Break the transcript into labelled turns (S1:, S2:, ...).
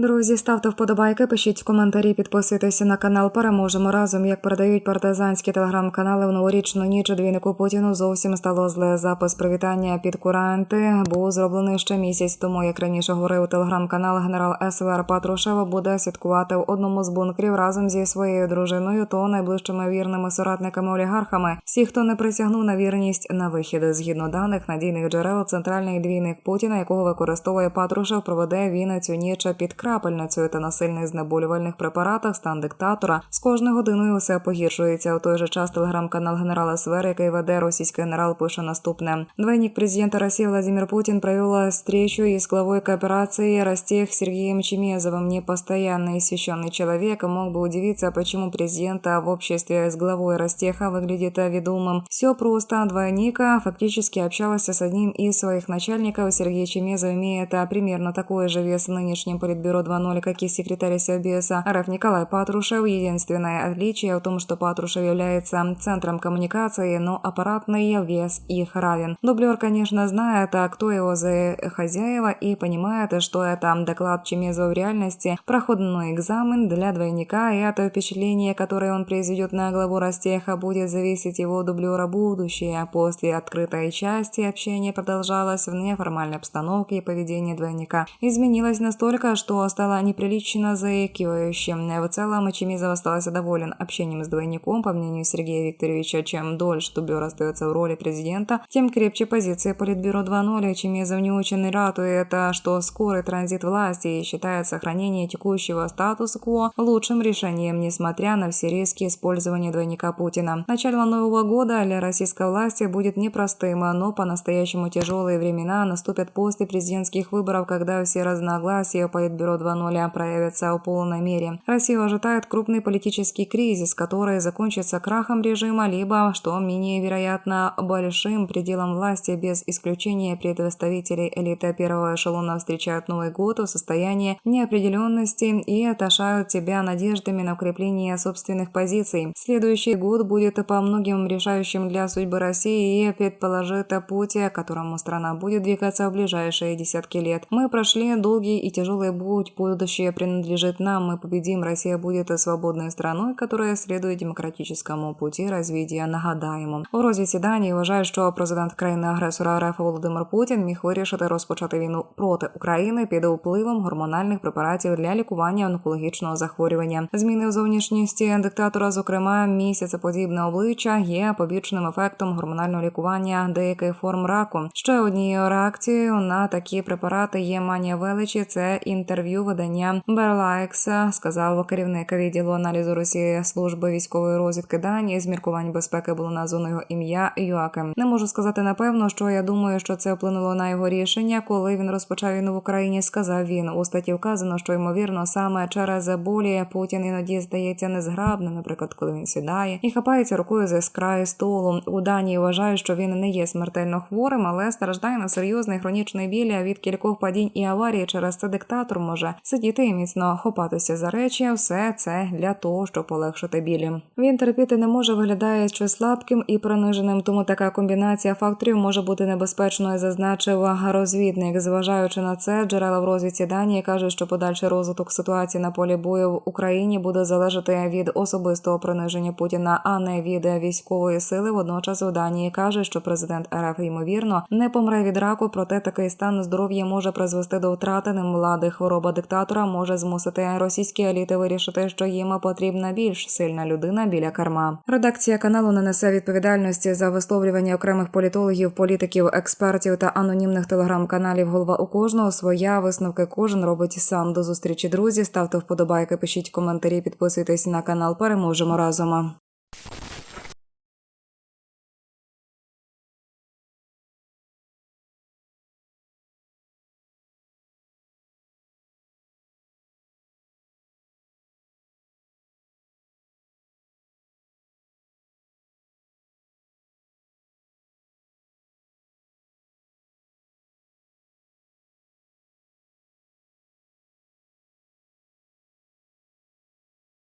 S1: Друзі, ставте вподобайки, пишіть коментарі, підписуйтеся на канал. Переможемо разом. Як передають партизанські телеграм-канали в новорічну ніч двійнику Путіну зовсім стало зле. Запис привітання під куранти був зроблений ще місяць тому. Як раніше говорив телеграм-канал генерал СВР Патрушева буде святкувати в одному з бункерів разом зі своєю дружиною, то найближчими вірними соратниками олігархами. Всі, хто не присягнув на вірність на вихід, згідно даних надійних джерел, центральний двійник Путіна, якого використовує Патрушев, проведе він цю ніч під крапельницею та насильних знеболювальних препаратах. Стан диктатора з кожною годиною усе погіршується. У той же час телеграм-канал генерала СВР, який веде російський генерал, пише наступне: двойник президента России Владимир Путин провел встречу из главой кооперации Ростех Сергеем Чемезовым. Непостоянный и священный человек мог бы удивиться, почему президента в обществе с главой Ростеха выглядит ведомым. Все просто. Двойника фактически общалась с одним из своих начальников. Сергей Чемезов имеет а, примерно такой же вес в нынешнем политбюро 2.0, как и секретарь Совбеса РФ Николай Патрушев. Единственное отличие в том, что Патрушев является центром коммуникации, но аппаратный вес их равен. Дублер, конечно, знает, а кто его за хозяева и понимает, что это доклад Чемезова в реальности проходной экзамен для двойника, и от впечатления, которое он произведет на главу Ростеха, будет зависеть его дублера будущее. После открытой части общение продолжалось в неформальной обстановке, и поведение двойника изменилось настолько, что стало неприлично заикивающим. В целом, Чемизов остался доволен общением с двойником. По мнению Сергея Викторовича, чем дольше дублер остается в роли президента, тем крепче позиция Политбюро 2.0. Чемизов не очень и это, что скорый транзит власти и считает сохранение текущего статус-кво лучшим решением, несмотря на все риски использования двойника Путина. Начало Нового года для российской власти будет непростым, но по-настоящему тяжелые времена наступят после президентских выборов, когда все разногласия Политбюро 2.0 проявятся в полной мере. Россию ожидает крупный политический кризис, который закончится крахом режима, либо, что менее вероятно, большим пределом власти без исключения представителей элиты первого эшелона встречают Новый год в состоянии неопределенности и отошают себя надеждами на укрепление собственных позиций. Следующий год будет по многим решающим для судьбы России и предположит путь, которому страна будет двигаться в ближайшие десятки лет. Мы прошли долгий и тяжелый путь, будущее принадлежит нам, мы победим, Россия будет свободной страной, которая следует демократическому пути развития. Нагадаємо у Данії вважають, що президент країни-агресора РФ Володимир Путін міг вирішити розпочати війну проти України під впливом гормональних препаратів для лікування онкологічного захворювання. Зміни в зовнішністі диктатора, зокрема місяцеподібне обличчя, є побічним ефектом гормонального лікування деяких форм раку. Ще однією реакцією на такі препарати є манія величі. Це інтерв'ю видання Берлайкса, сказав керівник відділу аналізу Росії служби військової розвідки Данії. З міркувань безпеки було названо його ім'я Юакем. Не можу сказати напевно, що я думаю, що це вплинуло на його рішення, коли він розпочав війну в Україні. Сказав він у статті вказано, що ймовірно саме через болі Путін іноді здається незграбним, наприклад, коли він сідає і хапається рукою за краю столу. У Данії вважають, що він не є смертельно хворим, але страждає на серйозний хронічний біль від кількох падінь і аварій. Через це диктатор може сидіти і міцно хопатися за речі. Все це для того, щоб полегшити білі. Він терпіти не може, виглядає що слабким і приниженим. Тому така комбінація факторів може бути небезпечною, зазначив розвідник. Зважаючи на це, джерела в розвідці Данії кажуть, що подальший розвиток ситуації на полі бою в Україні буде залежати від особистого приниження Путіна, а не від військової сили. Водночас у Данії каже, що президент РФ ймовірно не помре від раку, проте такий стан здоров'я може призвести до втрати ним влади. Хвороба диктатора може змусити російські еліти вирішити, що їм потрібна більш сильна людина біля керма. Редакція каналу не несе відповідальності за висловлювання окремих політологів, політиків, експертів та анонімних телеграм-каналів. Голова у кожного своя висновки кожен робить сам. До зустрічі друзі. Ставте вподобайки, пишіть коментарі, підписуйтесь на канал. Переможемо разом.